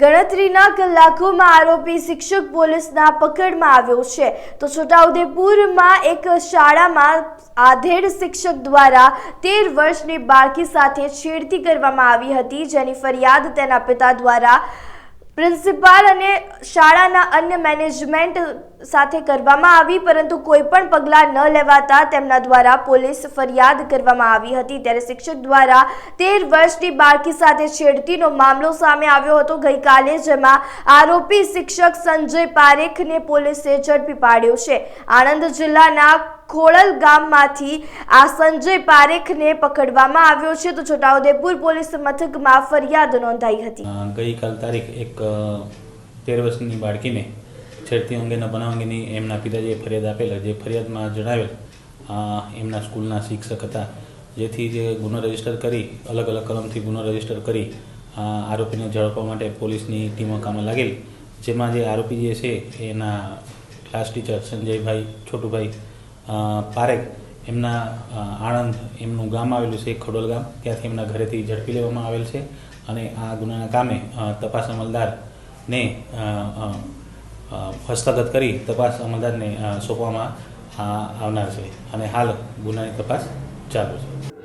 ગણતરીના કલાકોમાં આરોપી શિક્ષક પોલીસના પકડમાં આવ્યો છે. તો છોટાઉદેપુરમાં એક શાળામાં આધેડ શિક્ષક દ્વારા તેર વર્ષની બાળકી સાથે છેડતી કરવામાં આવી હતી, જેની ફરિયાદ તેના પિતા દ્વારા પ્રિન્સિપાલ અને શાળાના અન્ય મેનેજમેન્ટ સાથે કરવામાં આવી, પરંતુ કોઈ પણ પગલાં ન લેવાતા તેમના દ્વારા પોલીસ ફરિયાદ કરવામાં આવી હતી. ત્યારે શિક્ષક દ્વારા તેર વર્ષની બાળકી સાથે છેડતીનો મામલો સામે આવ્યો હતો. ગઈકાલે જેમાં આરોપી શિક્ષક સંજય પારેખને પોલીસે ઝડપી પાડ્યો છે. આણંદ જિલ્લાના ખોળલ ગામમાંથી આ સંજય પારેખને પકડવામાં આવ્યો છે. તો છોટાઉદેપુર પોલીસ મથકમાં ફરિયાદ નોંધાઈ હતી. ગઈકાલ તારીખ એક તેર વર્ષની બાળકીને છેડતી અંગેના બનાવ અંગેની એમના પિતાજીએ ફરિયાદ આપેલા. જે ફરિયાદમાં જણાવેલ એમના સ્કૂલના શિક્ષક હતા, જેથી જે ગુનો રજિસ્ટર કરી, અલગ અલગ કલમથી ગુનો રજિસ્ટર કરી આરોપીને ઝડપવા માટે પોલીસની ટીમો કામે લાગેલી. જેમાં જે આરોપી જે છે, એના ક્લાસ ટીચર સંજયભાઈ છોટુભાઈ પારેખ, એમના આણંદ, એમનું ગામ આવેલું છે, ખડોલ ગામ. ત્યાંથી એમના ઘરેથી ઝડપી લેવામાં આવેલ છે અને આ ગુનાના કામે તપાસ અમલદારને હસ્તગત કરી તપાસ અમલદારને સોંપવામાં આવનાર છે અને હાલ ગુનાની તપાસ ચાલુ છે.